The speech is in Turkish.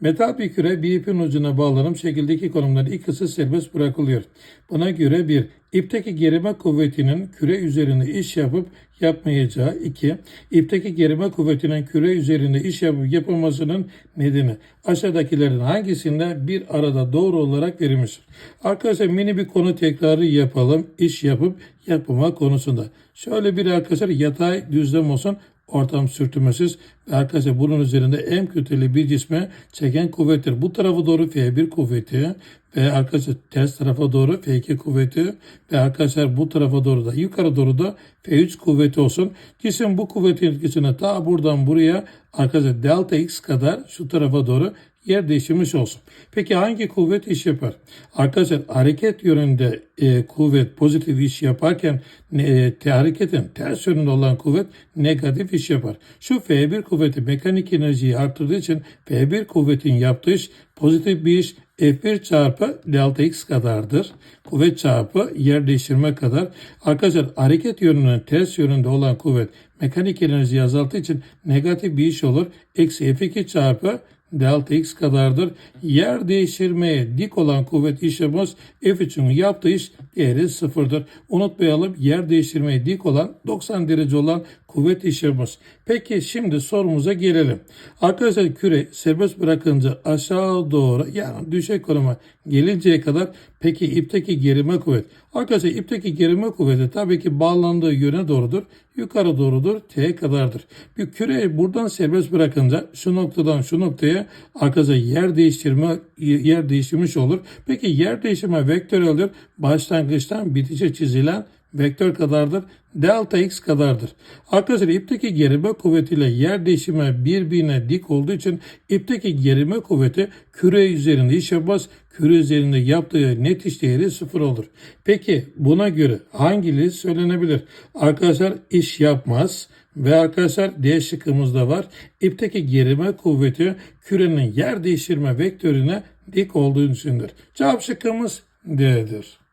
Metal bir küre bir ipin ucuna bağlanıp şekildeki konumdan ikisi serbest bırakılıyor. Buna göre bir ipteki gerime kuvvetinin küre üzerinde iş yapıp yapmayacağı. 2. İpteki gerime kuvvetinin küre üzerinde iş yapıp yapılmasının nedeni. Aşağıdakilerin hangisinde bir arada doğru olarak verilmiştir? Arkadaşlar mini bir konu tekrarı yapalım. İş yapıp yapma konusunda. Şöyle bir arkadaşlar yatay düzlem olsun ortam sürtünmesiz ve arkadaşlar bunun üzerinde en kütleli bir cisme çeken kuvvettir. Bu tarafa doğru F1 kuvveti ve arkadaşlar ters tarafa doğru F2 kuvveti ve arkadaşlar bu tarafa doğru da yukarı doğru da F3 kuvveti olsun. Cisim bu kuvvetin etkisine ta buradan buraya arkadaşlar delta x kadar şu tarafa doğru yer değiştirmiş olsun. Peki hangi kuvvet iş yapar? Arkadaşlar hareket yönünde e, kuvvet pozitif iş yaparken e, te, hareketin ters yönünde olan kuvvet negatif iş yapar. Şu F1 kuvveti mekanik enerjiyi arttırdığı için F1 kuvvetin yaptığı iş pozitif bir iş F1 çarpı delta x kadardır. Kuvvet çarpı yer değiştirme kadar. Arkadaşlar hareket yönünün ters yönünde olan kuvvet mekanik enerjiyi azalttığı için negatif bir iş olur. Eksi F2 çarpı delta x kadardır. Yer değiştirmeye dik olan kuvvet işlemez. F3'ün yaptığı iş değeri sıfırdır. Unutmayalım yer değiştirmeye dik olan 90 derece olan kuvvet işlemez. Peki şimdi sorumuza gelelim. Arkadaşlar küre serbest bırakınca aşağı doğru yani düşey konuma gelinceye kadar peki ipteki gerime kuvvet. Arkadaşlar ipteki gerime kuvveti tabii ki bağlandığı yöne doğrudur. Yukarı doğrudur. T kadardır. Bir küreyi buradan serbest bırakınca şu noktadan şu noktaya arkadaşlar yer değiştirme yer değiştirmiş olur. Peki yer değiştirme vektöreldir. Başlangıçtan bitişe çizilen vektör kadardır. Delta x kadardır. Arkadaşlar ipteki gerime kuvvetiyle yer değişimi birbirine dik olduğu için ipteki gerime kuvveti küre üzerinde iş yapmaz. Küre üzerinde yaptığı net iş değeri sıfır olur. Peki buna göre hangisi söylenebilir? Arkadaşlar iş yapmaz. Ve arkadaşlar D şıkkımızda var. İpteki gerime kuvveti kürenin yer değiştirme vektörüne dik olduğunu düşünür. Cevap şıkkımız D'dir.